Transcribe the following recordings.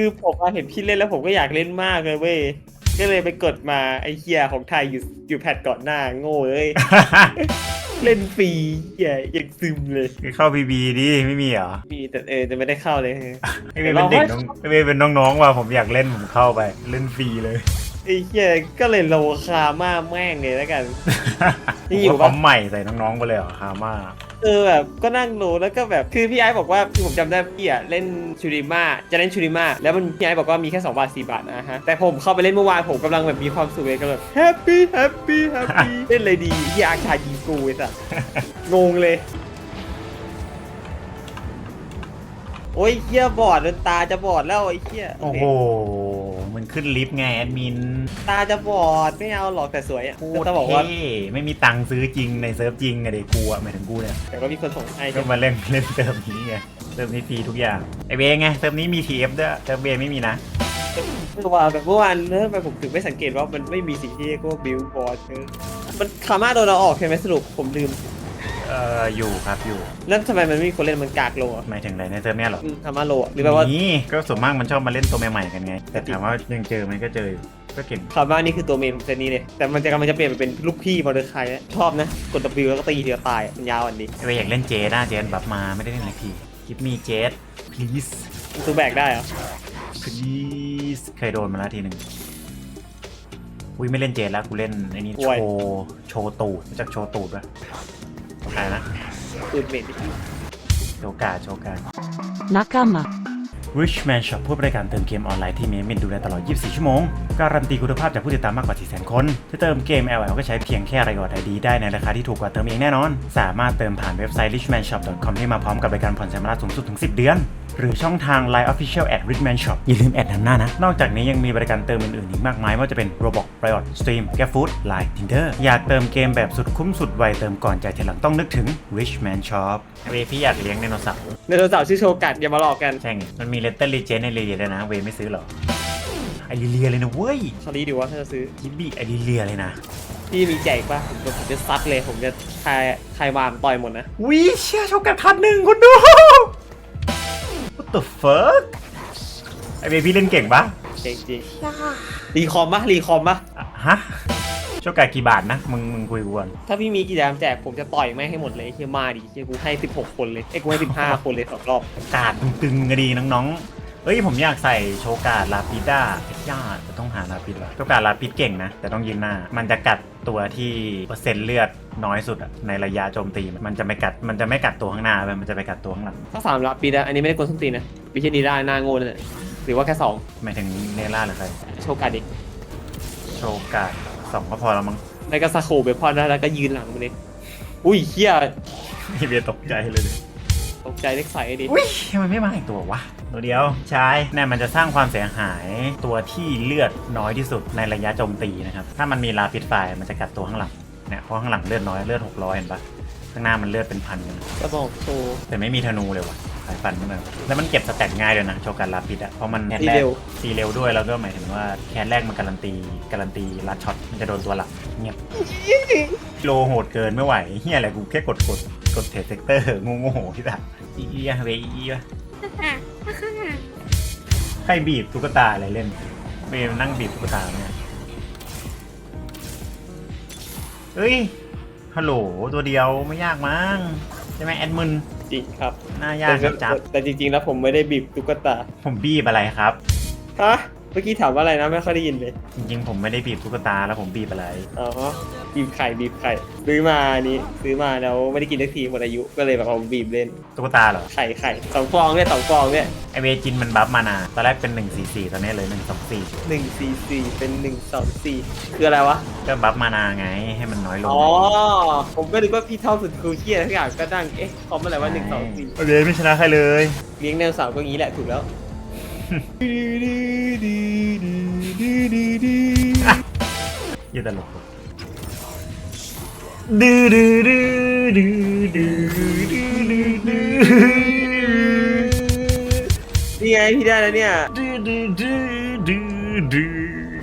คือผมมาเห็นพี่เล่นแล้วผมก็อยากเล่นมากเลยเว้ย ก็เลยไปกดมาไอ้เฮียของไทยอยู่อยู่แพทก่อนหน้าโง่เอ้ยเล่นฟรีเฮียยังซึมเลยเข้าบีบีดิไม่มีเหรอมีแต่เออจะไม่ได้เข้าเลย ไอเวย์เป็นเด็กน้องไอเวย์เป็นน้องๆว่ะผมอยากเล่นผมเข้าไป เล่นฟรีเลย ไอ้เฮียก็เลยโลคามากแม่งเลยแล้วกัน นี่อยู่ผมปะว่าเขาใหม่ใส่น้องๆไปเลยเหรอฮาม่าเออแบบก็นั่งโลแล้วก็แบบคือพี่ไอ้บอกว่าคือผมจำได้พี่อะเล่นชูริมาจะเล่นชูริมาแล้วมันพี่ไอ้บอกว่ามีแค่2บาท4บาทนะฮะแต่ผมเข้าไปเล่นเมื่อวานผมกำลังแบบมีความสุขเลยก็แบบแฮปปี้แฮปปี้แฮปปี้เล่นเลยดีที่อาชายิงกูไอ้สัสงงเลย โอ้ยเฮียบอดจนตาจะบอดแล้วไอ้เฮียโอ้โห มันขึ้นลิฟต์ไงแอดมินตาจะบอดไม่เอาหรอกแต่สวยอะพูแต่ดต้องบอกว่าเท่ไม่มีตังค์ซื้อจริงในเซิร์ฟจริงไงเด็กกูอะหมายถึงกูเนี่ย แต่ก็มีคนส่งให้ก็มาเล่นเล่นเซิร์ฟนี้ไงเซิร์ฟนี้ฟรีทุกอย่างไอเวย์ไงเซิร์ฟนี้มีทีเอฟด้วยเซิร์ฟเวย์ไม่มีนะคือว่าแบบเมื่อวานเนื่อไปผมถึงไม่สังเกตว่ามันไม่มีสิ่งที่เรียกว่าบิลบอร์ดมันคาม่าโดนเราออกใช่ไหมสรุปผมลืม เอ่ออยู่ครับอยู่แล้วทำไมมันไม่มีคนเล่นมันกากลงอะหมายถึงอะไรในเซิร์ฟเนี้ยเหรออืมคาม่าโลอะหรือแปลว่านี่ก็ส่วนมากมันชอบมาเล่นตัวใหม่ๆกันไง แต่ถามว่ายังเจอไหมก็เจออยู่ก็เก่งคาม่านี่คือตัวเมนของเซตนี้เลยแต่มันจะกำลังจะเปลี่ยนไปเป็นลูกพี่มอเตอร์ไซค์แล้วชอบนะกด W แล้วก็ตีทีละตายอะมันยาวอันนี้ไอเวย์อยากเล่นเจดนะเจดบัฟมาไม่ได้เล่นอะไรทีกิฟมีเจด please มันตัวแบกได้เหรอ please เคยโดนมาแล้วทีหนึ่งอุ้ยไม่เล่นเจดแล้วกูเล่นไอ้นี่โอ้โชยว์โชว์ตูดรู้จักโชว์ตูดปะ ใครนะตูดเมนที่โชว์กาดโชว์กาด仲間 Richman Shop ผู้บริการเติมเกมออนไลน์ที่มีมินดูแลตลอด 24 ชั่วโมง การันตีคุณภาพจากผู้ติดตามมากกว่า 400,000 คนจะเติมเกม LL ก็ใช้เพียงแค่รายอดไอดีได้ในราคาที่ถูกกว่าเติมเองแน่นอน สามารถเติมผ่านเว็บไซต์ richmanshop.com ที่มาพร้อมกับบริการผ่อนชำระสูงสุดถึง 10 เดือน หรือช่องทาง Line Official at Richman Shop อย่าลืมแอดนำหน้านะ นอกจากนี้ยังมีบริการเติมอื่นๆอีกมากมายไม่ว่าจะเป็น Roblox Riot Stream GrabFood Line Tinder อยากเติมเกมแบบสุดคุ้มสุดไวเติมก่อนใจายทีหลังต้องนึกถึง Richman Shop เวพี่อยากเลี้ยงไดโนเสาร์ในโทรศัพท์ชื่อโชกัดอย่ามาหลอกกันใช่ไงมันมีเลตเตอร์รีเจนในเรียด้วยนะ เวย์ไม่ซื้อหรอไอริเลียเลยนะเว้ยเขาดีดีว่าถ้าจะซื้อคิบบี้ไอริเลียเลยนะพี่มีแจกป่ะผมจะผมจะซัดเลย ผมจะทายทายวามต่อยหมดนะวิเชียชกกันพันหนึ่งคนดู What the fuck ไอเวย์พี่เล่นเก่งปะจริงจริงรีคอมปะรีคอมปะอะฮะโชกกันกี่บาทนะ มึงมึงคุยกูก่อนถ้าพี่มีกิจกรรมแจกผมจะต่อยไม่ให้หมดเลยเฮียมาดิเฮียกูให้ 16 คนเลยไอ้ยกูให้ 15 คนเลยสองรอบ กาดตึงๆก็ดีน้องๆ เฮ้ยผมอยากใส่โชกาดลาปิด้าญาติจะต้องหาลาปิดว่ะโชกาดลาปิดเก่งนะ แต่ต้องยืนหน้า มันจะกัดตัวที่เปอร์เซ็นต์เลือดน้อยสุดอะในระยะโจมตี มันจะไม่กัดมันจะไม่กัดตัวข้างหน้าเว้ยมันจะไปกัดตัวข้างหลังถ้าสามรับปีนะอันนี้ไม่ได้กดส้นตีนนะวิเชียนีได้หน้าโง่เลยหรือว่าแค่สองหมายถึงเนล่าหรือใครโชกัดดิโชกาดสองก็พอแล้วมั้งไม่ก็สะโคบไปพอแล้วแล้วก็ยืนหลังไปเลยอุ้ยเฮียพี่เบียร์ตกใจเลยดิตกใจเล็กใสดิอุ้ยทำไมไม่มาอีกตัววะ ตัวเดียวใช่เนี่ยมันจะสร้างความเสียหายตัวที่เลือดน้อยที่สุดในระยะโจมตีนะครับ ถ้ามันมีลาปิดไฟมันจะกัดตัวข้างหลังเนี่ยเพราะข้างหลังเลือดน้อยเลือด600เห็นปะข้างหน้ามันเลือดเป็นพันกันก็บอกโชว์แต่ไม่มีธนูเลยว่ะสายฟันขึ้นมาแล้วมันเก็บสแตทง่ายด้วยนะโชกันลาปิดอะเพราะมันแคนแรกตีเร็วด้วยแล้วก็หมายถึงว่าแคนแรกมันการันตีการันตีลัดช็อตมันจะโดนตัวหลักเงียบโลโหดเกินไม่ไหวเฮียอะไรกูแค่กดกดกดเทสเซกเตอร์งูงูโหที่แบบอีอีอะเวอีอะใครบีบตุ๊กตาอะไรเล่นเวนั่งบีบตุ๊กตาเนี่ยเฮ้ย ฮัลโหล ตัวเดียวไม่ยากมั้งใช่ไหมแอดมิน จริงครับน่ายากแต่จับแต่จริงๆแล้วผมไม่ได้บีบตุ๊กตา ผมบีบอะไรครับ ฮะ เมื่อกี้ถามว่าอะไรนะไม่ค่อยได้ยินเลยจริงๆ ผมไม่ได้บีบตุ๊กตาแล้วผมบีบอะไร อ๋อบีบไข่บีบไข่ซื้อมาอันนี้ซื้อมาแล้วไม่ได้กินสักทีหมดอายุก็เลยแบบเอาบีบเล่นตุ๊กตาเหรอ ไข่ไข่สองฟองเนี่ยสองฟองเนี่ยไอเวจินมันบัฟมานา ตอนแรกเป็น 144 ตอนนี้เลย 124 หนึ่งสี่สี่เป็นหนึ่งสองสี่คืออะไรวะก็บัฟมานาไงให้มันน้อยลงอ๋อผมก็นึกว่าพี่เท่าสุดครูเคียทุกอย่างก็ดังเอ๊ะคอมอะไรว่าหนึ่งสองสี่โอเคไม่ชนะใครเลย เลี้ยงแนวสาวก็งี้แหละถูกแล้ว อย่าตลกดื้อดื้อดื้อดื้อดื้อดื้อดื้อดื้อนี่ไงพี่ได้แล้วเนี่ยดื้อดื้อดื้อดื้อดื้อ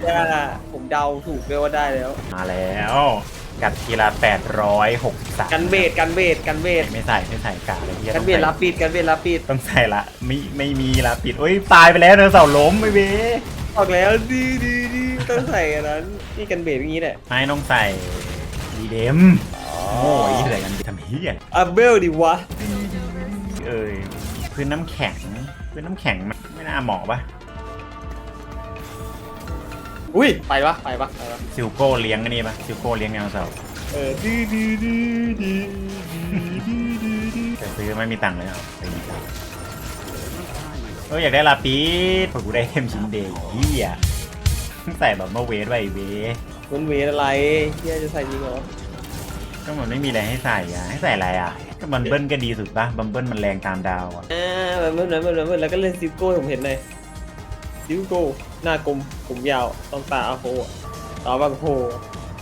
ได้ละผมเดาถูกด้วยว่าได้แล้ว มาแล้ว กัดทีละ863กันเบดกันเบดกันเบดไม่ใส่ไม่ใส่กาเลยที่กันเบดรับปิดกันเบดรับปิดต้องใส่ละไม่ไม่มีละปิดโอ้ยตายไปแล้วเนอะเสาล้มไม่เบ้ออกแล้วดีดีดีต้องใส่อันนั้นนี่กันเบดอย่างนี้แหละไม่ต้องใส่ดีเดมโอ้ยใส่กันทำเฮียอัพเบลดิวะเอ้ยพื้นน้ำแข็งพื้นน้ำแข็งมันไม่น่าเหมาะปะ อุ้ยไปปะไปปะไปปะซิลโก้เลี้ยงอันนี่ปะซิลโก้เลี้ยงแนวเสาร์เออดีดีดีดีดีดีดีแต่ซื้อไม่มีตังค์เลยอะไปดีครับเอออยากได้ลาปิสพอกูได้เทมชินเดย์เฮียใส่แบบเมื่อเวทไว้เวมันเวทอะไรเฮียจะใส่จริงเหรอก็มันไม่มีอะไรให้ใส่อะให้ใส่อะไรอะ ก็บัมเบิ้ลก็ดีสุดปะบัมเบิ้ลมันแรงตามดาวอะอ่าแบบเหมือนเหมือนเหมือนเหมือนแล้วก็เล่นซิลโก้ผมเห็นเลยซิลโก้ หน้ากลมผมยาวต้องตาอาโหต่อบางโห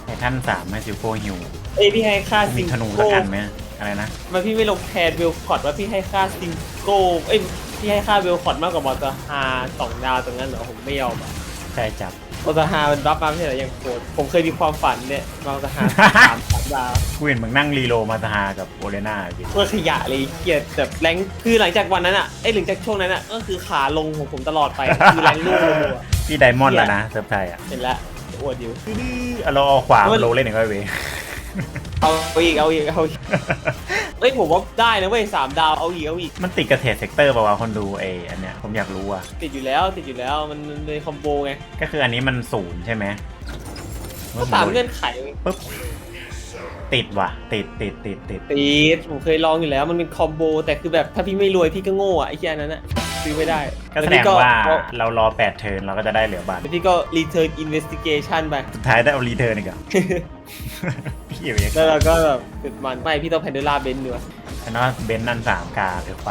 ไททันสามให้ซิลโก้ฮิวเอ้ยพี่ให้ค่ามีซิงธนูสัโก้กอันไหมอะไรนะมาพี่ไม่ลงแทนเวลคอร์ดว่าพี่ให้ค่าซิงโก้เอ้ยพี่ให้ค่าเวลคอร์ดมากกว่ามอเตอร์ฮาสองดาวตรงนั้นเหรอผมไม่ยอมอะใช่จับมอเตอร์ฮามันรับมาไม่ใช่เหรอยังโคตรผมเคยมีความฝันเนี่ยมอเตอร์ฮาสามสามดาว กูเห็นมึงนั่งรีโลมาตาฮากับโอเลน่าอยู่เพื่อขยะเลยเกลียดแบบแรงคือหลังจากวันนั้นอะไอ้ยหลังจากช่วงนั้นอะก็คือขาลงของผมตลอดไป คือแรงลูกเลยอะ พี่ไดมอนด์แล้วนะเซิร์ฟไทยอะเห็นแล้วอวดอยู่เอาเราเอาขวามาโลเล่นหนึ่งไว้เวยเอาอีกเอาอีกเอาอีกเอ้ยผมว่าได้นะเว้ยสามดาวเอาอีกเอาอีกมันติดกับเทรดเซกเตอร์ป่าวะคนดูเออันเนี้ยผมอยากรู้อะติดอยู่แล้วติดอยู่แล้วมันมันเลยคอมโบไงก็คืออันนี้มันศูนย์ใช่ไหมก็ตามเงื่อนไขปุ๊บติดว่ะติดติดติดติดติดผมเคยลองอยู่แล้วมันเป็นคอมโบแต่คือแบบถ้าพี่ไม่รวยพี่ก็โง่อะไอ้แค่นั้นอะ ซื้อไม่ได้ก็แสดงพี่ว่าเอเรารอแปดเทิร์นเราก็จะได้เหลือบาทแล้วพี่ก็ return investigation ไป สุดท้ายได้เอารีเทิร์นอีกเหรอ พี่เอกแล้วเราก็แบบติดมันไม่พี่ต้องแพนเดล่าเบนด์ด้วยฉันว่าเบนซ์นันสามกาเธอไฟ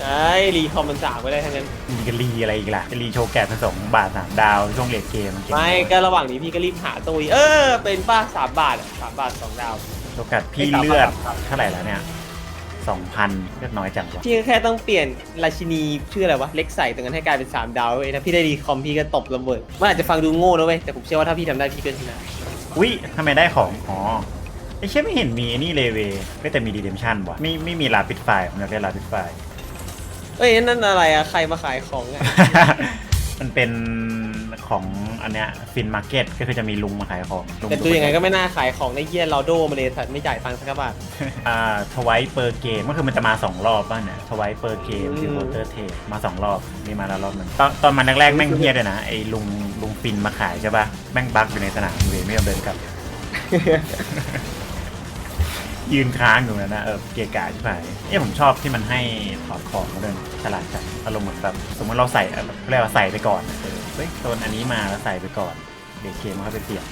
ไอ้รีคอมมันสามไม่ได้ทั้งนั้นมีกรีอะไรอีกล่ะจะรีโชว์แกะผสมบาทสามดาวช่วงเลดเกมเก่งไม่ก็ระหว่างนี้พี่ก็รีบหาตัวอีกเออเป็นป้าสามบาทอะสามบาทสองดาวโอกาสพี่เลือดเท่าไหร่แล้วเนี่ย สองพันเลือดน้อยจังวะพี่ก็แค่ต้องเปลี่ยนราชินีชื่ออะไรวะเล็กใส่ตรงนั้นให้กลายเป็น 3 ดาวเว้ยถ้าพี่ได้รีคอมพี่ก็ตบระเบิดมันอาจจะฟังดูโง่นะเว้ยแต่ผมเชื่อว่าถ้าพี่ทำได้พี่ก็ชนะอุ้ยทำไมได้ของอ๋อไอ้เช่ไม่เห็นมีไอ้นี่เลยเวยไม่แต่มีดีเดมชันว่ะไม่ไม่มีลาปิดไฟผมอยากได้ลาปิดไฟ เอ้ยนั่นอะไรอะใครมาขายของอะ มันเป็น ของอันเนี้ยฟินมาร์เก็ตก็คือจะมีลุงมาขายของลุแต่ตัวยังไงก็ไม่น่าขายของในเยียเราโดมาเลยสัตว์ไม่จ่ายตังค์สักบาท อ่าทวายเปอร์เกมก็คือมันจะมาสองรอบบ้างเนี่ยทวายเปอร์เกมอืมซิลเวอร์เทสมาสองรอบมีมาแล้วรอบหนึ่งตอนตอนมันแรกๆแม่งเฮี้ยด้วยนะไอ้ลุงลุงฟินมาขายใช่ป่ะแม่งบั๊กอยู่ในสนามเวยไม่ยอมเดินกลับ ยืนค้างอยู่นั่นนะเออเกียร์กาใช่ไหมเอ้ผมชอบที่มันให้ถอดของมาเดินฉลาดจังอารมณ์เหมือนแบบสมมติเราใส่เอ่อแบบเรียกว่าใส่ไปก่อนนะเออเฮ้ยโซนอันนี้มาแล้วใส่ไปก่อน เดี๋ยวเกมมันก็ไปเปลี่ยน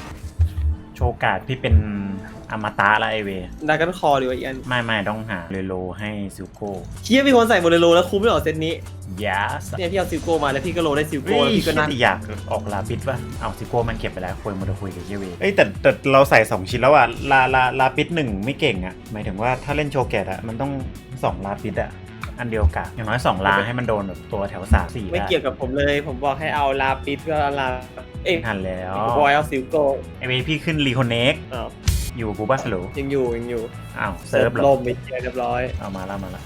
โชว์การ์ดที่เป็น อมตะละไอเวดากันคอดีกว่าอีกอันไม่ไม่ต้องหาเรโลให้ซิลโก้เคียมีคนใส่โมเดโลแล้วคุ้มไม่หรอเซตนี้ยาสเนี่ยพี่เอาซิลโกมาแล้วพี่ก็โลได้ซิลโกเฮ้ยแล้วพี่ก็นั่งอยากออกลาปิดป่ะเอาซิลโก้มันเก็บไปแล้วคุยมาคุยกับเยเวเอ้ยแต่แต่เราใส่สองชิ้นแล้วอะลาลาลาปิดหนึ่งไม่เก่งอะหมายถึงว่าถ้าเล่นโชว์แกตอะมันต้องสองลาปิดอะอันเดียวกันอย่างน้อยสองลาให้มันโดนแบบตัวแถวสามสี่ไม่ได้เกี่ยวกับผมเลย ผมบอกให้เอาลาปิดก็เอาลาเอ้ยไม่ทันแล้วบอยเอาซิลโกไอเวพี่ขึ้นรีคอนเน็ก อ้าวอยู่กูบ้าสโลยังอยู่ยังอยู่อ้าวเซิร์ฟเหรลอมไปเรียบร้อยเอามาแล้วมาแล้ว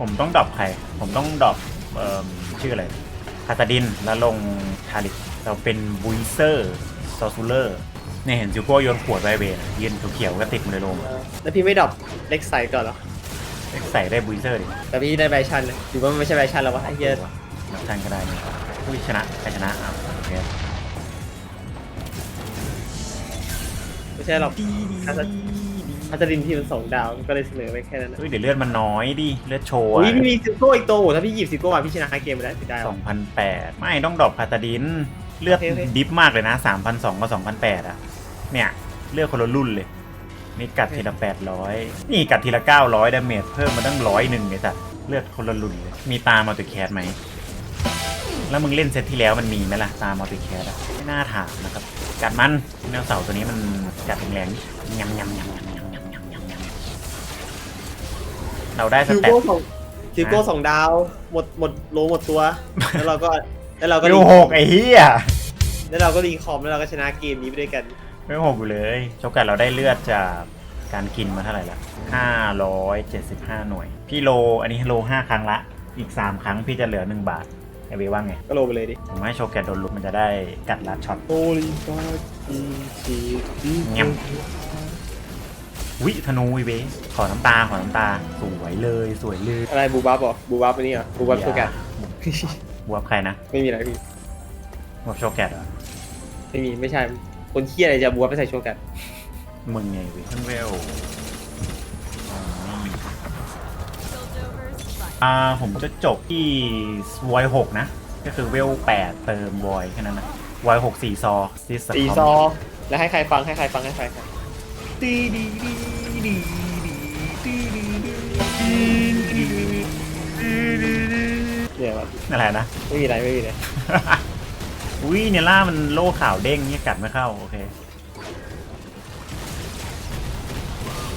ผมต้องดรอปใคร ผมต้องดรอปเอ่อชื่ออะไรคาตาดินแล้วลงทาริกเราเป็นบุยเซอร์ซอซูเลอร์เนี่ยเห็นจิวโก้โยนขวดไวเบนยืนเขียวๆก็ติดมาในโรงแล้วพี่ไม่ดรอปเล็กใส่ก่อนเหรอ ใส่ได้บุยเซอร์ดิแต่พี่ได้ใบชันเลยหรือว่ามันไม่ใช่ใบชันแล้ววะไอ้เหี้ยนับทันก็ได้นี่อุ้ยชนะใครชนะอ้าวโอเคไม่ใช่หรอกถ้าจะถ้าจะดินที่มันสองดาวก็เลยเสนอไปแค่นั้นนะเฮ้ยเดี๋ยวเลือดมันน้อยดิเลือดโชว์อุ้ยอะพี่มีซิลโก้อีกตัวโหถ้าพี่หยิบซิลโก้มาพี่ชนะเกมไปแล้วสิได้หรสอองพันแปดไม่ต้องดรอปพาตาดิน เลือดโอเคโอเคดิฟมากเลยนะสามพันสองกับสองพันแปดอะเนี่ยเลือดคนละรุ่นเลย นี่กัดทีละแปดร้อยนี่กัดทีละเก้าร้อยดาเมจเพิ่มมาตั้งร้อยหนึ่งไอ้สัตว์เลือดคนละรุ่นเลยมีตามัลติแคสไหมแล้วมึงเล่นเซตที่แล้วมันมีไหมล่ะตามัลติแคสอะไม่น่าถามนะครับ กัดมันแนวเสาร์ตัวนี้มันกัดแรงๆยำยำยำยำยำยำยำยำยำเราได้สซิลแตท โก้สองซิลโก้สองดาว หมดหมดโลหมดตัว แล้วเราก็แล้วเราก็เวหกไอ้เหี้ยแล้วเราก็รีคอมแล้วเราก็ชนะเกมนี้ไปด้วยกัน เวลหกอยู่เลยโชกัดเราได้เลือดจากการกินมาเท่าไหร่ละห้าร้อยเจ็ดสิบห้าหน่วย พี่โล อันนี้โลห้าครั้งละ อีกสามครั้งพี่จะเหลือหนึ่งบาทไอเวว่าไง ก็โลไปเลยดิผมให้โชกัดโดนลุกมันจะได้กัดลัดช็อตโอ้ลิฟาจีจีเงียบวิธนูไอเวขอน้ำตาขอน้ำตา สวยเลยสวยเลยอะไรบูบับเหรอบูบับอันนี้เหรอบูบับโชกัดบวบใครนะ ไม่มีอะไรพี่บวบโชกัดเหรอ ไม่มีไม่ใช่ คนเคี้ยอะไรจะบูบับไปใส่โชกัดมึงไงเวขึ้นเวลอ๋ออ่าผมจะจบที่วอยหกนะ ก็คือเวลแปดเติมวอยแค่นั้นนะวอยหกสี่ซอซิสตีซอ แล้วให้ใครฟังให้ใครฟังให้ใครฟังตีดีดีดีดีตีดีดีดีเนี่ยว่ะอะไรนะ ไม่มีอะไรไม่มีอะไร อุ้ยเนล่ามันโล่ข่าวเด้งเนี่ยกัดไม่เข้า โอเค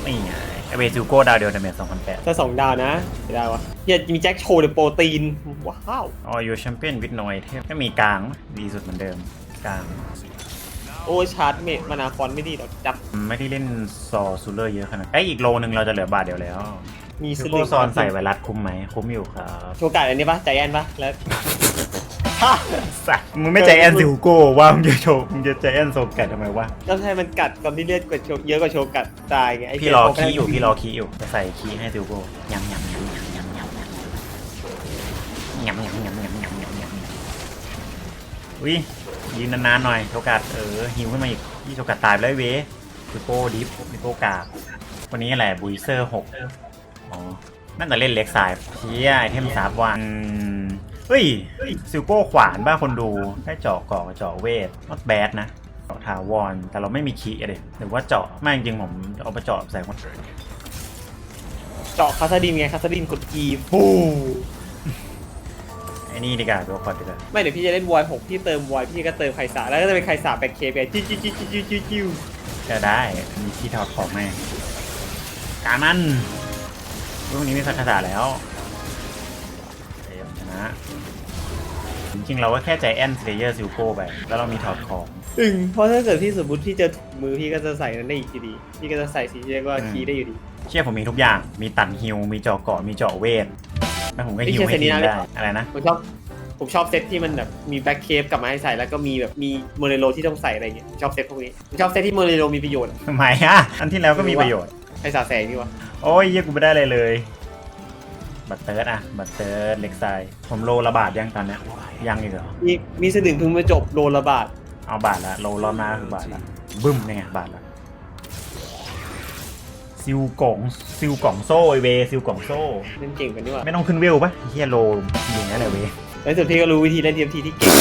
นี่ไงไอเวจูโก้ดาวเดียวดาเมจสองพันแปดถ้าสองดาวนะไม่ได้วะเฮียมีแจ็คโชว์เดอะโปรตีน ว้าวออยูแชมเปี้ยนวิดนอยเทพไม่มีกลางดีสุดเหมือนเดิมกลาง โอ้ชาร์จเมทมานาฟอนไม่ดีหรอกจับ ไม่ได้เล่นซอซูเลอร์เยอะขนาดไอยอีกโลนึงเราจะเหลือบาทเดียวแล้วมีซูสโกซอนใส่ไวรัสคุ้มไหมคุ้มอยู่ครับ โชว์การดอันนี้ปะใจแอนปะแล้ว สัตว์มึงไม่ใจแอนซิวโก้ว่ามึงจะโชว์มึงจะใจแอนโซกัดทำไมวะก็ให้มันกัดก่อนที่เลือดกว่าโชว์เยอะกว่าโชว์กัดตายไงไพี่รอเหี้คีย์อยู่พี่รอคีย์อยู่จะใส่คีย์ให้ซิวโก้ยำยำยำยำยำยำยำยำยำยำยำยำยำยำยำอุ้ยยืนนานๆหน่อยโชกัดเออหิวขึ้นมาอีกพี่โชกัดตายไปแล้วไอ้เวซิวโก้ดิฟซิวโก้กากวันนี้อะไรบุยเซอร์หกอ๋อนั่นแต่เล่นเล็กสายเชียไอเทมสามวัน เฮ้ยซิวโก้ขวานบ้าคนดูได้เจาะก่อเจาะเวท not bad นะเจาะถาวรแต่เราไม่มีคีย์อะเดหรือว่าเจาะไม่จริงๆผมเอาไปเจาะใส่คนเจาะคาสดินไงคาสดินกด E ฟูไอ้นี่ดีกว่าตัวคอร์ดดีกว่าไม่เดี๋ยวพี่จะเล่นวอยหกพี่เติมวอยพี่ก็เติมไคสาแล้วก็จะเป็นไคสาแบ็คเคไปจิ้วจิ้วจิ้วจิ้วจิ้วจิ้วจะได้มีที่ถอดของแม่การมันรุ่นนี้มีสักคาถาแล้วเดี๋ยวชนะจริงๆเราก็แค่ใจแอนสเลเยอร์ซิลโก้ไป แล้วเรามีถอดของอึงเพราะถ้าเกิดพี่สมมติพี่เจอถุงมือพี่ก็จะใส่นั้นได้อีกทีดี พี่ก็จะใส่สีเรียกว่าอืมคีย์ได้อยู่ดี เชื่อผมมีทุกอย่าง มีตันฮิว มีเจาะเกาะ มีเจาะเวทแล้วผมก็ฮิวให้ทีมได้ อะไรนะ ผมชอบผมชอบเซตที่มันแบบมีแบ็คเคฟกลับมาให้ใส่แล้วก็มีแบบมีโมเรโลที่ต้องใส่อะไรเงี้ยผมชอบเซตพวกนี้ผมชอบเซตที่โมเรโลมีประโยชน์ทำไมอะอันที่แล้วก็มีประโยชน์ไคสาแสงนี่วะโอ้ยเยี่ยกูไม่ได้เลยเลย บัตรเติร์ดอะบัตรเติร์ดเล็กไซด์ผมโลละบาทยังตอนเนี้ยยังอีกเหรอมีมีสนึงเพิ่งมาจบโลละบาทเอาบาทละโลรอบหน้าคือบาทละบึ้มเนี่ยไงบาทละซิวกล่องซิวกล่องโซ่ไอเวซิวกล่องโซ่ เล่นเก่งกันนี่วะไม่ต้องขึ้นเวลปะเฮียโลอย่างนี้นแหละเวแล้วสุดพี่ก็รู้วิธีเล่นทีมทีที่เก่ง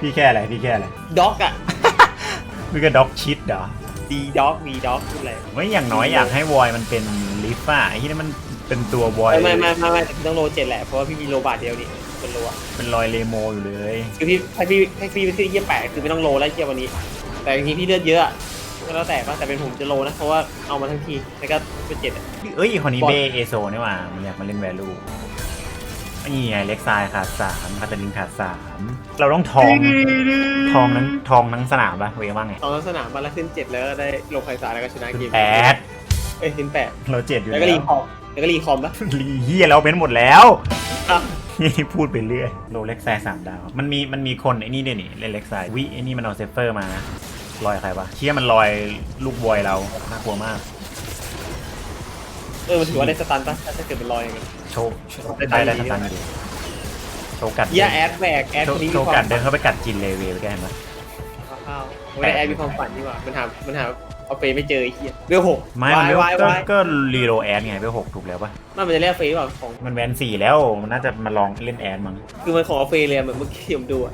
พี่แค่อะไรพี่แค่อะไรด็อกอะพี่ก็ด็อกชิดเหรอ ดีด็อกดีด็อกคืออะไรไม่อย่างน้อยอยากให้วอยมันเป็นลิฟอะไอ้ที่นี่มันเป็นตัววอยไม่ไม่ไม่ไม่แต่พี่ต้องโลเจ็ดแหละเพราะว่าพี่มีโลบาทเดียวนี่เป็นโลอะเป็นรอยเลโมอยู่เลยคือพี่ให้พี่ให้พี่ไปขึ้นเยี่ยแปดคือไม่ต้องโลแล้วเยี่ยวันนี้ แต่จริงๆพี่เลือดเยอะอะก็แล้วแต่ป่ะแต่เป็นผมจะโลนะเพราะว่าเอามาทั้งทีแล้วก็เป็นเจ็ดอะเอ้ยคนนี้บอลเบเอโซนี่หว่ามันอยากมาเล่นแวลู นี่ไงเล็กซายขาดสามคาตาลินขาดสามเราต้องทองทองทั้งทองทั้งสนามปะเวว่าไงตอนลักษณะมาแล้วขึ้นเจ็ดแล้วก็ได้ลงไฟสายแล้วก็ชนะเกมแปดเอ้ยขึ้นแปดเราเจ็ดอยู่แล้แล้ววก็รีคอมแล้วก็รีคอมปะรีเฮียเราเป็นหมดแล้วอะนี่พูดไปเรื่อยโลเล็กไซสามดาว มันมีมันมีคนไอ้นี่ด้วยนี่เล่นเล็กไซวิไอ้นี่มันเอาเซฟเฟอร์มาลอยใครวะเชี่ยมันลอยลูกบอยเราน่ากลัวมาก เออมันถือว่าได้สตันปะถ้าเกิดเป็นรอยอย่างเงี้ย โชว์ได้ได้ได้ดีสตันอยู่โชว์กัดเยี่ยแอดแบกแอดโชคนว์นี้โชมีว์ควากัมดเดินเข้าไปกัดจินเลยเวไปแกเห็นปะข้าวๆไม่ได้แอดมีความฝันนี่หว่ามันหามันหาเอาเฟย์ไม่เจอไอ้เหี้ยเรื่องหกไม่วามันยเวลวายก็วายก็รีโรแอดไงเวลหกถูกแล้วปะมันมันจะเรียกเฟย์เปล่าของมันแวนสี่แล้วมันน่าจะมาลองเล่นแอดมั้งคือมันของเอาเฟย์เลยอะเหมือนเมื่อกี้ผมดูอะ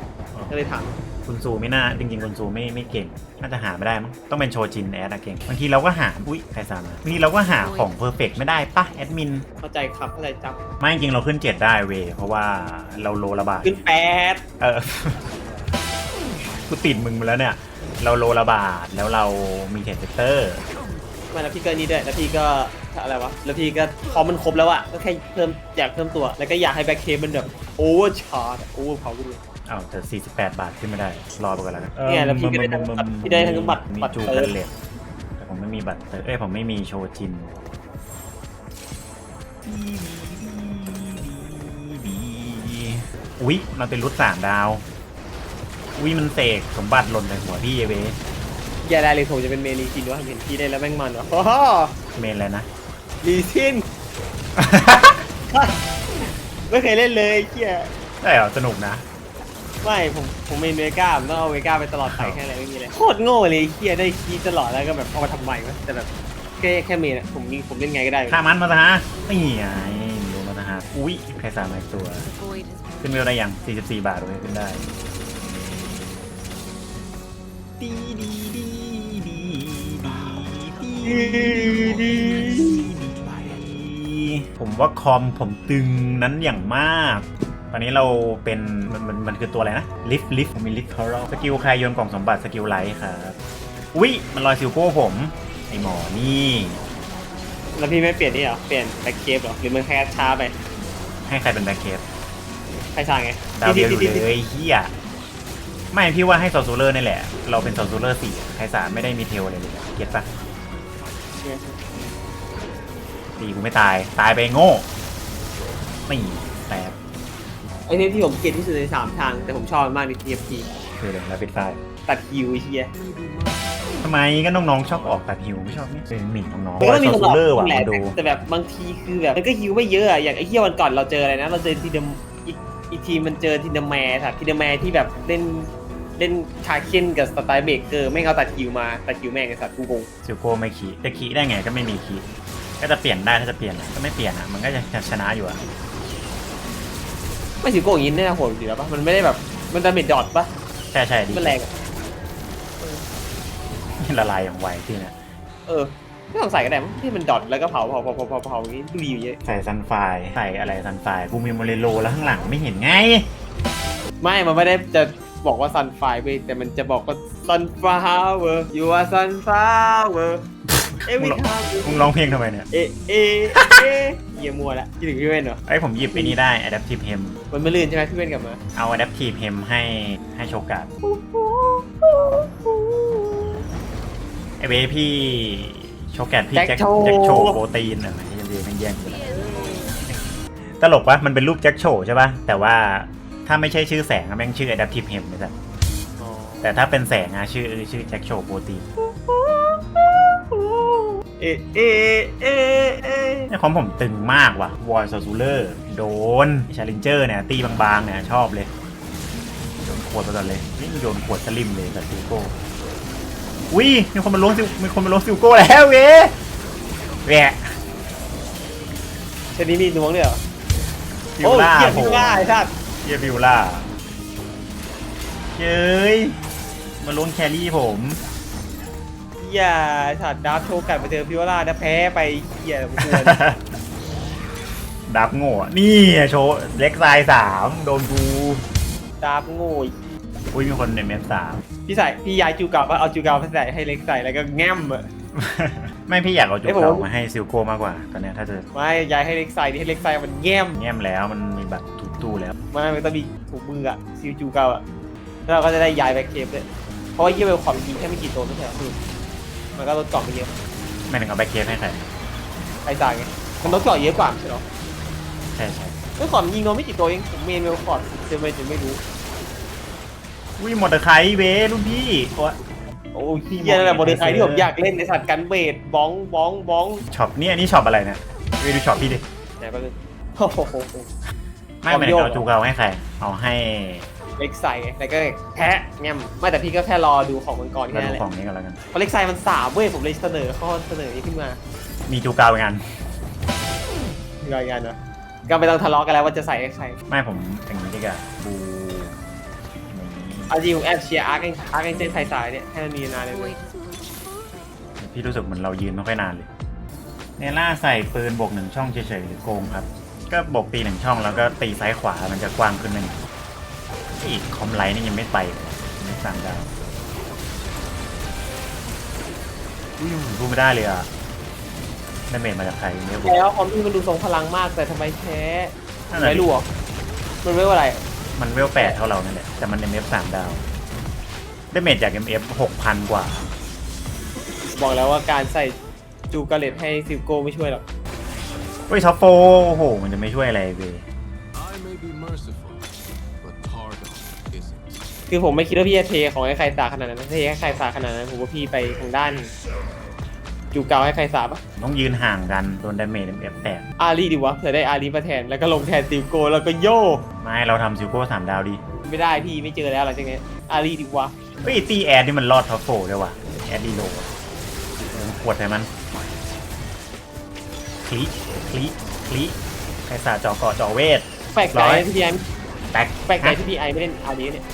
ก็เลยถาม คุณซูไม่น่าจริงๆคุณซูไม่ไม่เก่งน่าจะหาไม่ได้มั้งต้องเป็นโชจินแอดอะเก่งบางทีเราก็หาอุ้ยใครสามนะบางทีเราก็หาของเพอร์เฟกไม่ได้ปะแอดมินเข้าใจครับเข้าใจจไม่จริงๆเราขึ้นเจ็ดได้เวยเพราะว่าเราโลระบาดำขึ้นแปดเออกูติดมึงมาแล้วเนี่ย เราโลระบาดแล้วเรามีเทรดเซกเตอร์ ไม่แล้วพี่ก็นี่ด้วยแล้วพี่ก็อะไรวะแล้วพี่ก็พอมันครบแล้วอะก็แค่เพิ่มอยากเพิ่มตัวแล้วก็อยากให้แบ็คเคมันแบบโอเวอร์ชาร์จโอเวอร์พาวเวอร์อ้าวแต่ 48 บาทขึ้นไม่ได้ รอไปก่อนแล้วกันเนี่ยแล้วพี่ก็ได้ทั้งบัตรพี่ได้ทั้งบัตรมีบัตรจูเติกัร์นนเลดแต่ผมไม่มีบัตรเติร์นเอ้ยผมไม่มีโชจินอุ๊ยมันเป็นรุดสามดาว อุ๊ยมันเสกสมบัติหล่นใส่หัวพี่เอเว อย่าได้เลยผมจะเป็นเมลีจินว่าเห็นพี่ได้แล้วแม่งมันวะโอ้โหเมนอะไรนะ ลีซิน ไม่เคยเล่นเลยไอ้เฮียได้เหรอสนุกนะ ไม่ผมผมเมนเวก้าผมต้องเอาเวก้าไปตลอดไปแค่ไหนไม่มีเลยโคตรโง่เลยไอ้เฮียได้คีย์ตลอดแล้วก็แบบเอามาทำไมวะแต่แบบแค่แค่เมนอะผมมีผมเล่นไงก็ได้ฆ่ามันมาซะฮะนี่ไงโดนมาซะฮะอุ๊ยใครสามอีกตัว Void has been ขึ้นเวลได้ยัง 44 บาทเลยขึ้นได้ ดีดีดีดีดีดี ผมว่าคอมผมตึงนั้นอย่างมาก ตอนนี้เราเป็นมันมันมันคือตัวอะไรนะ ลิฟลิฟผมมีลิฟคอร์สกิลใครโยนกล่องสมบัติสกิลไลท์ครับอุ๊ยมันลอยซิลโก้ผม ไอหมอนี่แล้วพี่ไม่เปลี่ยนนี่เหรอ เปลี่ยนแบ็คเคปเหรอ หรือมันแค่ช้าไปให้ใครเป็นแบ็คเคปใครสั่งไงดาวเดียวอยู่ติดๆๆเลยเฮียไม่พี่ว่าให้ซอซูเลอร์นี่แหละ เราเป็นซอซูเลอร์สี่ใครสามไม่ได้มีเทลอะไรเลยเก็ตปะ ตีกูไม่ตายตายไปโง่ไม่แตกไอ้เนี่ยที่ผมเกลียดที่สุดในสามทาง แต่ผมชอบมันมากใน TFT คือเลยแล้วปิดไฟตัดฮิวไอ้เฮีย ทำไมก็น้องๆชอบออกตัดฮิวไม่ชอบนี่เป็นหมิ่นน้องๆมันก็ว่ามีซอคนซูบอกเลอร์ว่ะแหละมาดูแต่แบบบางทีคือแบบมันก็ฮิวไม่เยอะอะอย่างไอ้เฮียวันก่อนเราเจออะไรนะ เราเจอทีเดมอีกอีกทีมมันเจอทีเดมแมร์ค่ะทีเดมแมร์ที่แบบเล่นเล่นชาเคนกับสไตล์เบรกเกอร์ไม่งเอาตัดฮิวมาตัดฮิวแม่งไอ้สัตว์กูงง ซิลโก้ไม่ขี่จะขี่ได้ไงก็ไม่มีขี่ ก็จะเปลี่ยนได้ถ้าจะเปลี่ยนอะก็ไม่เปลี่ยนอะมันก็จะชนะอยู่อะไม่สิโก้อย่างนี้น่าโหดอยู่แล้วปะมันไม่ได้แบบ มันดาเมจดอทปะใช่ใช่ดีมันแรงอะละลายอย่างไวที่เนี่ยเออไม่ต้องใส่ก็ได้มั้งที่มันดอทแล้วก็เผาเผาเผาเผาเผาเผาอย่างนี้ดูดีอยู่เยอะใส่ซันไฟใส่อะไรซันไฟกูมีโมเรโลแล้วข้างหลังไม่เห็นไง ไม่มันไม่ได้จะบอกว่า sunflower เว้ยแต่มันจะบอกว่า sunflower you are sunflower every time you มึงร้องเพลงทำไมเนี่ย เอะเอะเอะเยี่ยมัวละคิดถึงพี่เว้นเหรอไอ้ยผมหยิบไปนี่ได้ Adaptive Hem มันไม่ลื่นใช่ไหมพี่เว้นกลับมาเอา Adaptive Hem ให้ให้โชกาดไอ้เบพี่โชกาดพี่แจ็คแจ็คโชว์โปรตีนอะไรที่จะเรียนแย่งๆอยู่แล้วตลกปะมันเป็นรูปแจ็คโชว์ใช่ปะแต่ว่าถ้าไม่ใช่ชื่อแสงอะแม่งชื่อ Adaptive Hem นะจ๊ะอ๋อแต่ถ้าเป็นแสงอะชื่อชื่อแจ็คโชว์โปรตีน เอะเอะเอะเอะเนี่ยของผมตึงมากว่ะวอยซูเลอร์โดนชาเลนเจอร์เนี่ย ตีบางๆเนี่ย ชอบเลย โยนขวดไปก่อนเลยนี่โยนขวดสลิมเลยกับซิลโก้อุ้ยมีคนมาล้วงซิลมีคนมาล้วงซิลโก้แล้วเว้ยแหวะชนิดมีดวงด้วยเหรอฟิโอ้วล่าเกี่ยโผล่พี่ล่าไอ้สัตว์เยี่ยฟิวล่าเย้ยมาล้วงแครี่ผม อย่าไอ้สัตว์ดับโชว์กัดมาเจอพี่วล่านะแพ้ไปเหี้ยผมกลัวดับโง่อะนี่อะโชว์เล็กไซด์สามโดนกูดับโง่อุ้ยมีคนในเมสสาม พี่ใส่พี่ย้ายจูเก่าว่าเอาจูเก่าไปใส่ให้เล็กใส่แล้วก็แง้มอะ ไม่พี่อยากเอาจุกเอ้ยผม เก่ามาให้ซิลโก้มากกว่า ตอนเนี้ยถ้าจะไม่ย้ายให้เล็กใส่ดิให้เล็กใส่มันแง้มแง้มแล้วมันมีบัตรทุกตู้แล้วไม่มันต้องมีถุงมืออะซิลจูเก่าอะแล้วเราก็จะได้ย้ายแบ็คเคปด้วยเพราะว่าเยี่ยเวลคอมยิงแค่ไม่กี่ตัวไม่ใช่เหรอคือ มันก็ลดกล่องไปเยอะไม่ถึงเอาแบ็คเคสให้ใครไอ้ต่างไงมันลดกล่องเยอะกว่าไม่ใช่เหรอใช่ใช่เมื่อก่อนยิงโดนไม่กี่ตัวเองผมเมนเวลคอร์ดจะไม่จะไม่รู้อุ้ยหมดตะไคร้เว้รุ่นพี่โอ๊ยโอ้ยเยี่ยนั่นแหละโมเดลไทที่ผมอยากเล่นในสัตว์กันเบสบ้องบ้องบ้องช็อปนี่อันนี้ช็อปอะไรเนี่ยไปดูช็อปพี่ดิไหนก็เลยโอ้โหไม่ความไม่ได้โยกเอาจูเกาให้ใครเอาให้ เล็กใส่ไงแต่ก็แพ้แง้มไม่แต่พี่ก็แค่รอดูของมังกรมาแค่ดูนั้นแหละของนี้กันแล้วกัน เพราะเล็กไซมันสามเว้ยผมเลยเสนอข้อเสนอนี้ขึ้นมามีจูเกาเหมือนกันรายงานนะก็ไม่ต้องทะเลาะกันแล้วว่าจะใส่เล็กไซไม่ผมอย่างนี้ดีกว่าบูอย่างนี้เอาจริงผมแอบเชียร์อาร์คอาร์คเอ็นเจนไทยสายเนี่ยให้มันมีนานเลย Void has breached. พี่รู้สึกเหมือนเรายืนไม่ค่อยนานเลยเนล่าใส่ปืนบวกหนึ่งช่องเฉยๆหรือโกงครับ ก็บวกตีหนึ่งช่องแล้วก็ตีซ้ายขวามันจะกว้างขึ้นหนึ่ง อีกคอมไลท์นี่ยังไม่ไปเลยยังไม่สามดาวอุ้ยผมพูดไม่ได้เลยอะดาเมจมาจากใครไม่รู้แล้วคอมพี่มันดูทรงพลังมากแต่ทำไมแพ้นั่นแหละไม่รู้หรอมันไม่ว่าอะไรมันเวลแปดเท่าเรานั่นแหละแต่มัน MF สามดาวดาเมจจาก MF หกพันกว่า บอกแล้วว่าการใส่จูกาเลตให้ซิลโก้ไม่ช่วยหรอกเฮ้ยท็อปโฟโอ้โห มันจะไม่ช่วยอะไรเลย คือผมไม่คิดว่าพี่จะเทของให้ใครสาขนาดนั้นถ้าเทให้ใครสาขนาดนั้นผมว่าพี่ไปทางด้านจูเกาให้ใครสาปะต้องยืนห่างกันโดนดาเมจ MF แตกอารีดีวะเผื่อได้อารีมาแทนแล้วก็ลงแทนซิลโก้แล้วก็โยไม่เราทำซิลโก้สามดาวดี ไม่ได้พี่ไม่เจอแล้วหลังจากนี้อารีดีวะเฮ้ยตีแอดนี่มันรอดท็อปโฟด้วยว่ะแอดดีโลอะเออขวดใส่มันคลิคลิคลิใครสาดจอเกาะจอเวทแปลกใจร้อยที่พี่ไอแตกแปลกใจฮะที่พี่ไอไม่เล่นอารีเนี่ย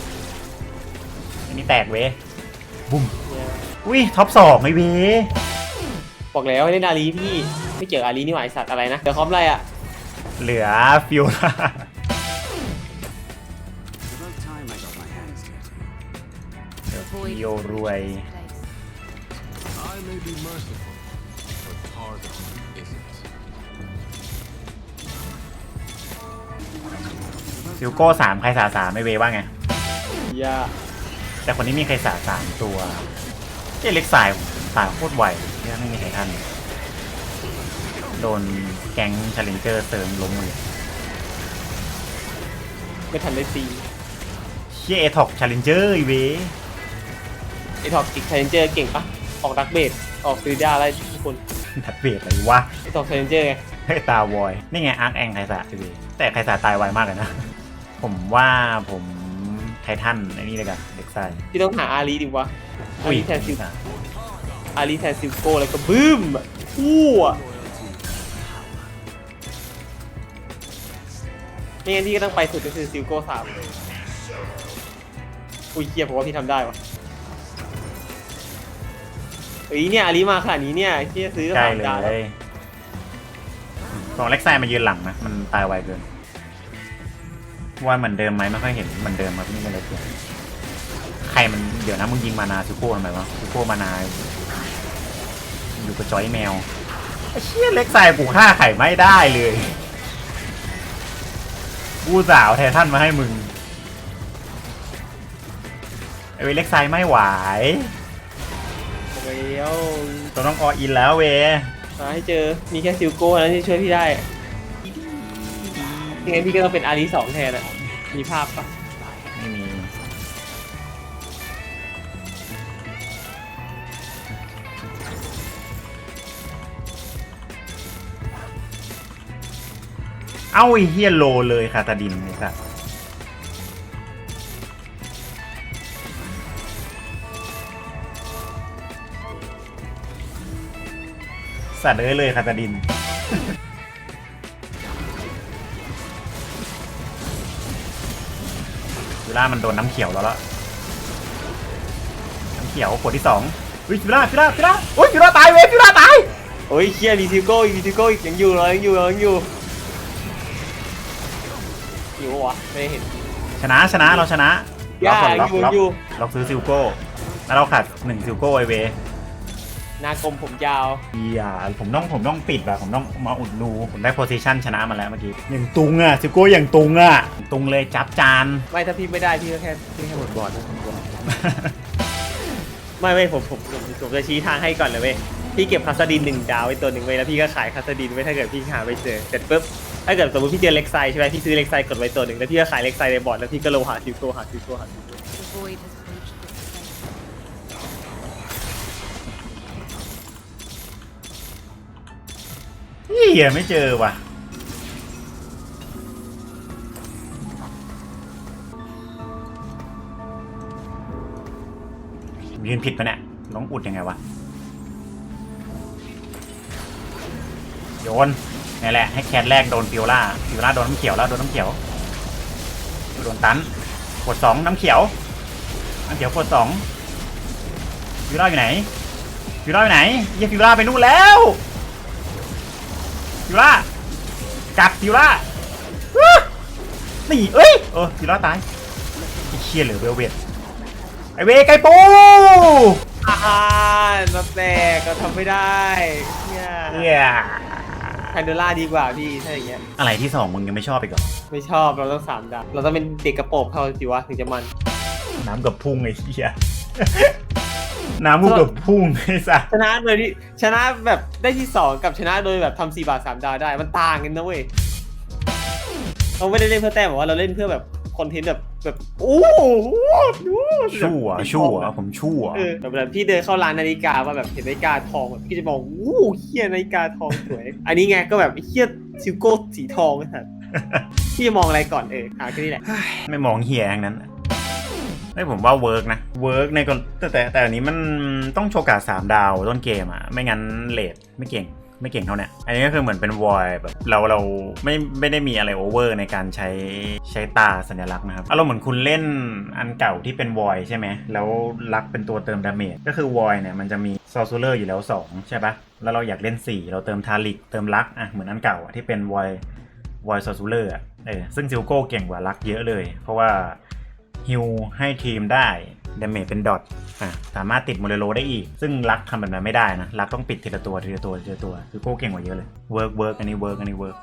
อันนี้แตกเว้ยบุ้มอุ้ยท็อปสองไอเว้ยบอกแล้วให้เล่นอารีพี่ไม่เกี่ยวกับอารีนี่หว่าไอสัตว์อะไรนะเดี๋ยวคอมอะไรอะเหลือฟิวล่า About time I got my hands dirty. The void โย has รวย reached its place. I may be merciful, but Targon isn't. ซิลโก้สามใครสาสามไอเว้ยว่าไง อย่า แต่คนนี้มีใครสาสามตัวเจ๊เล็กสายสายโคตรไวเนี่ยไม่มีใครทันโดนแก๊งชาเลนเจอร์เสริมล้มเลยไม่ทันได้ตีเชี่ยเอท็อกชาเลนเจอร์อีเวยไอท็อกติกไทเจอร์เก่งปะออกดักเบดออกซีดาอะไรทุกคนทัดเบรอะไรวะไอท็อกไทเจอร์ไงเฮ้ยตาวอย นี่ไงอาร์คแองไคสาอีเวยแต่ไคสาตายไวมากเลยนะ ผมว่าผมไททันไอ้นี่เลยกัน เด็กไซพี่ต้องหาอารีดีวะอาอุ้ยรีแทนซิลอารีแทนซิลโก้แล้วก็บึ้มอู้อะไม่งั้นพี่ก็ต้องไปสุดก็คือซิลโก้สามอุ้ยเกียผมว่าพี่ทำได้วะเฮ้ยเนี่ยอารีมาขนาดนี้เนี่ยที่จะซื้อใกล้สามเลดาวแล้วยของเล็กไซมายืนหลังนะ มันตายไวเกินว่าเหมือนเดิมไหมไม่ค่อยเห็นเหมือนเดิมครับนี่ไม่เลยเปลี่ยน ใครมันเดี๋ยวนะมึงยิงมานาซูโก้ทำไมวะซูโก้มานา อยู่กับจอยแมวไอ้เชี่ยเล็กไซกูฆ่าไข่ไม่ได้เลยกูสาวแทนท่านมาให้มึงไอ้เวยเล็กไซไม่ไหวบอกแล้วตัวต้องออินแล้วเวยหาให้เจอ มีแค่ซิลโก้แล้วที่ช่วยพี่ได้ยังไงพี่ก็ต้องเป็นอารีสองแทนอะมีภาพปะ เอ้าไอ้เฮียโลเลยคาตาดินไอ้สัสสัตว์เลยเลยคาตาดินฟิล่ามันโดนน้ำเขียวแล้วละน้ำเขียวขวดที่สองเฮ้ยฟิล่าฟิล่าฟิล่าโอ้ยฟิล่าตายเว้ยฟิล่าตาย โอ้ยเคียมีซิโก้อีกมีซิโก้อยังอยู่เหรอยังอยู่เหรอยังอยู่ วะไม่ได้เห็นชนะชนะเราชนะ ย่าเรากดล็อกอยู่ล็อก อยู่ล็อกซื้อซิลโก้ แล้วเราขาดหนึ่งซิลโก้ไอเวหน้ากลมผมยาวอย่าผมต้องผมต้องปิดแบบผมต้องมาอุดรูผมได้โพซิชันชนะมาแล้วเมื่อกี้อย่างตุงอะซิลโก้อย่างตุงอะตุงเลยจับจาน ไม่ถ้าพี่ไม่ได้พี่ก็แค่พี่แค่หมดบอร์ดนะผมบอกไม่ไม่ผมผมผมผมจะชี้ทางให้ก่อนเลยเว้ยพี่เก็บคาสดินหนึ่งดาวไว้ตัวหนึ่งไว้แล้วพี่ก็ขายคาสดินไว้ถ้าเกิดพี่หาไม่เจอเสร็จปุ๊บ ถ้าเกิดสมมติพี่เจอเล็กไซใช่ไหมพี่ซื้อเล็กไซกดไว้ตัวหนึ่งแล้วพี่ก็ขายเล็กไซในบอร์ดแล้วพี่ก็ลงหาซิลโกหาซิลโกหาซิลโก้ The void has reached its place. เฮียไม่เจอว่ะ ยืนผิดปะเนี่ยต้องอุดยังไงวะ โยน นี่แหละให้แคทแรกโดนฟิวล่าฟิวล่าโดนน้ำเขียวแล้วโดนน้ำเขียวโดนตันกดสองน้ำเขียวน้ำเขียวกดสองฟิวล่าอยู่ไหนฟิวล่าอยู่ไหนเหี้ยฟิวล่าไปนู่นแล้วฟิวล่ากัดฟิวล่าอื้อนี่เอ้ยเออฟิวล่าตายไอ้เชี่ยเหลือเวลเวทไอเวไกปูอ่ามาแตกก็ทำไม่ได้เนี่ย เอื้อไฮโดล่าดีกว่าพี่ถ้าอย่างเงี้ยอะไรที่สองมึงยังไม่ชอบอีกเหรอไม่ชอบเราต้องสามดาวเราต้องเป็นเด็กกระโปรงเขาสิวะถึงจะมัน น้ำกับพุ่งไอ้เหี้ยน้ำกูกับพุ่งไอ้สัสชนะโดยที่ชนะแบบได้ที่สองกับชนะโดยแบบทำสี่บาทสามดาวได้มันต่างกันนะเว้ยเราไม่ได้เล่นเพื่อแต้มแต่ว่าเราเล่นเพื่อแบบ คอนเทนต์แบบแบบโอ้โหชั่วชั่วผมชั่วเออแบบแบบพี่เดินเข้าร้านนาฬิกาว่าแบบเห็นนาฬิกาทองแบบพี่จะมองโอ้โหเฮียนาฬิกาทองสวย อันนี้ไงก็แบบเฮียซิลโก้สีทองไอ้สัสพี่จะมองอะไรก่อนเออหาแค่นี้แหละไม่มองเฮียอย่างนั้นไม่ผมว่าเวิร์กนะเวิร์กในก่อนแต่แต่แต่อันนี้มันต้องโชว์การ์ดสามดาวต้นเกมอะไม่งั้นเลทไม่เก่ง ไม่เก่งเท่าเนี้ยอันนี้ก็คือเหมือนเป็นวอยแบบเราเราไม่ไม่ได้มีอะไรโอเวอร์ในการใช้ใช้ตาสัญลักษณ์นะครับอารมณ์เหมือนคุณเล่นอันเก่าที่เป็นวอยใช่ไหมแล้วลักเป็นตัวเติมดาเมจก็คือวอยเนี่ยมันจะมีซอซูเลอร์อยู่แล้ว 2 ใช่ปะแล้วเราอยากเล่น 4 เราเติมทาริกเติมลักอะเหมือนอันเก่าที่เป็นวอยวอยซอซูเลอร์อะเออซึ่งซิลโก้เก่งกว่าลักเยอะเลย เพราะว่าฮิวให้ทีมได้ ดาเมจเป็นดอทอะสามารถติดโมเลโลได้อีก ซึ่งลักทำแบบนั้นไม่ได้นะลักต้องปิดทีละตัวทีละตัวทีละตัว คือโก้เก่งกว่าเยอะเลยเวิร์กเวิร์กอันนี้เวิร์กอันนี้เวิร์ก